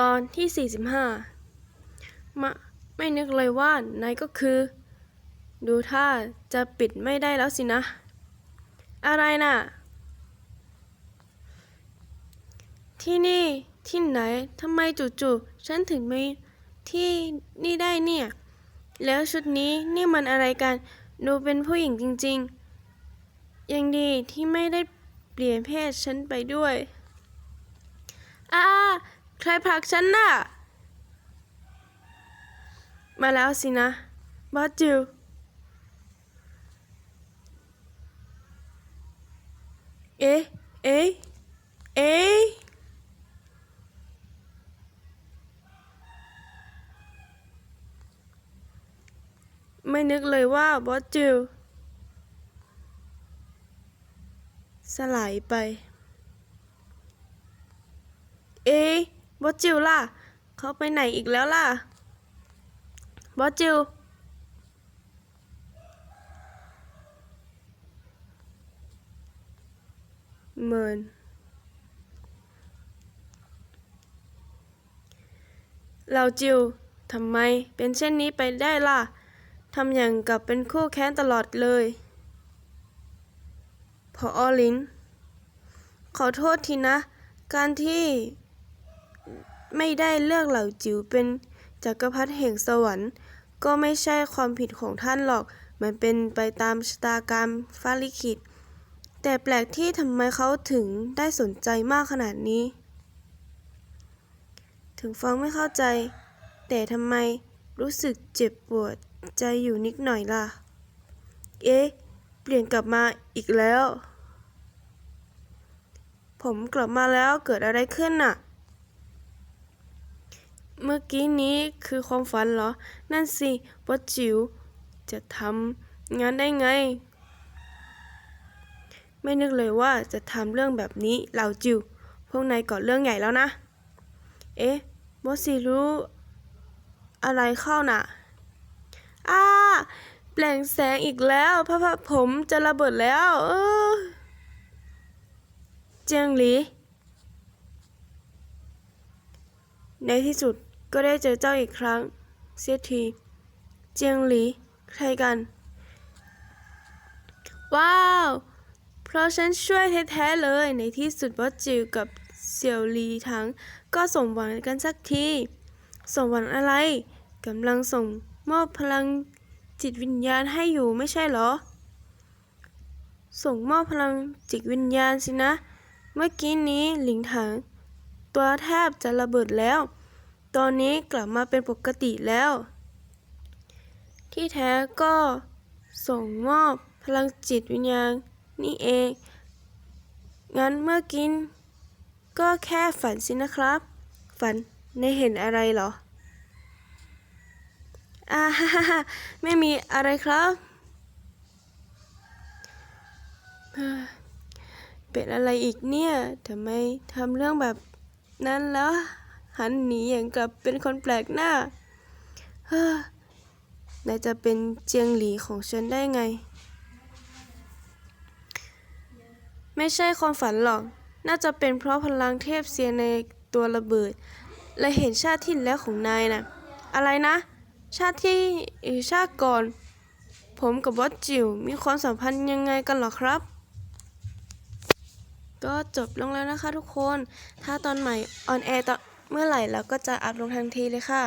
ตอนที่ 45มาไม่นึกเลยว่านายก็คือ ดูท่าจะปิดไม่ได้แล้วสินะ อะไรน่ะ ที่นี่ที่ไหนทำไมจู่ๆฉันถึงมีที่นี่ได้เนี่ย แล้วชุดนี้นี่มันอะไรกัน ดูเป็นผู้หญิงจริง ๆ ยังดีที่ไม่ได้เปลี่ยนเพศฉันไปด้วยอา ใครผลักฉันน่ะ มาแล้วสินะ บอสจิว เอ๊ะ เอ๊ะ เอ๊ะ ไม่นึกเลยว่าบอสจิว สลายไปเอ บอสจิวล่ะ เขาไปไหนอีกแล้วล่ะ บอสจิว เมือนเราจิว ทำไมเป็นเช่นนี้ไปได้ล่ะ ทำอย่างกับเป็นคู่แค้นตลอดเลย พออลิน ขอโทษทีนะ การที่ ไม่ได้เลือกเหล่าจิ๋วเป็นจักรพรรดิแห่งสวรรค์ ก็ไม่ใช่ความผิดของท่านหรอก มันเป็นไปตามชะตากรรมฟ้าลิขิต แต่แปลกที่ทำไมเขาถึงได้สนใจมากขนาดนี้ ถึงฟังไม่เข้าใจ แต่ทำไมรู้สึกเจ็บปวดใจอยู่นิดหน่อยล่ะ เอ๊ะ เปลี่ยนกลับมาอีกแล้ว ผมกลับมาแล้วเกิดอะไรขึ้นน่ะ เมื่อกี้นี้คือความฝันเหรอ นั่นสิว่าจิ๋วจะทำงานได้ไง ไม่นึกเลยว่าจะทำเรื่องแบบนี้เหล่าจิ๋วพวกนายก่อเรื่องใหญ่แล้วนะ เอ๊ะบอสซีรู้ อะไรเข้าน่ะ อ้าแปลงแสงอีกแล้วพระพผมจะระเบิดแล้ว เออ เจียงหลีในที่สุด ก็ได้เจอเจ้าอีกครั้ง เสียที เจียงหลี ใครกัน ว้าว เพราะฉันช่วยแท้ๆเลย ในที่สุดบอสจิวกับเสี่ยวหลีทั้งก็สมหวังกันสักที สมหวังอะไรกำลังส่งมอบพลังจิตวิญญาณให้อยู่ไม่ใช่เหรอ ส่งมอบพลังจิตวิญญาณสินะ เมื่อกี้นี้หลิงถัง ตัวแทบจะระเบิดแล้ว ตอนนี้กลับมาเป็นปกติแล้ว ที่แท้ก็ส่งมอบพลังจิตวิญญาณนี่เอง งั้นเมื่อกิน ก็แค่ฝันสินะครับ ฝันในเห็นอะไรเหรออ่าฮ่าฮ่าฮ่าไม่มีอะไรครับเฮ้ยเป็นอะไรอีกเนี่ยทำไมทำเรื่องแบบนั้นแล้ว หันหนีอย่างกับเป็นคนแปลกหน้าเฮ้อนายจะเป็นเจียงหลีของฉันได้ไง ไม่ใช่ความฝันหรอก น่าจะเป็นเพราะพลังเทพเซียนในตัวระเบิด และเห็นชาติที่แล้วของนายนะอะไรนะ ชาติที่ชาติก่อน ผมกับบอสจิ๋วมีความสัมพันธ์ยังไงกันหรอครับ ก็จบลงแล้วนะคะทุกคน ถ้าตอนใหม่ออนแอร์ตอน เมื่อไหร่เราก็จะอัพลงทันทีเลยค่ะ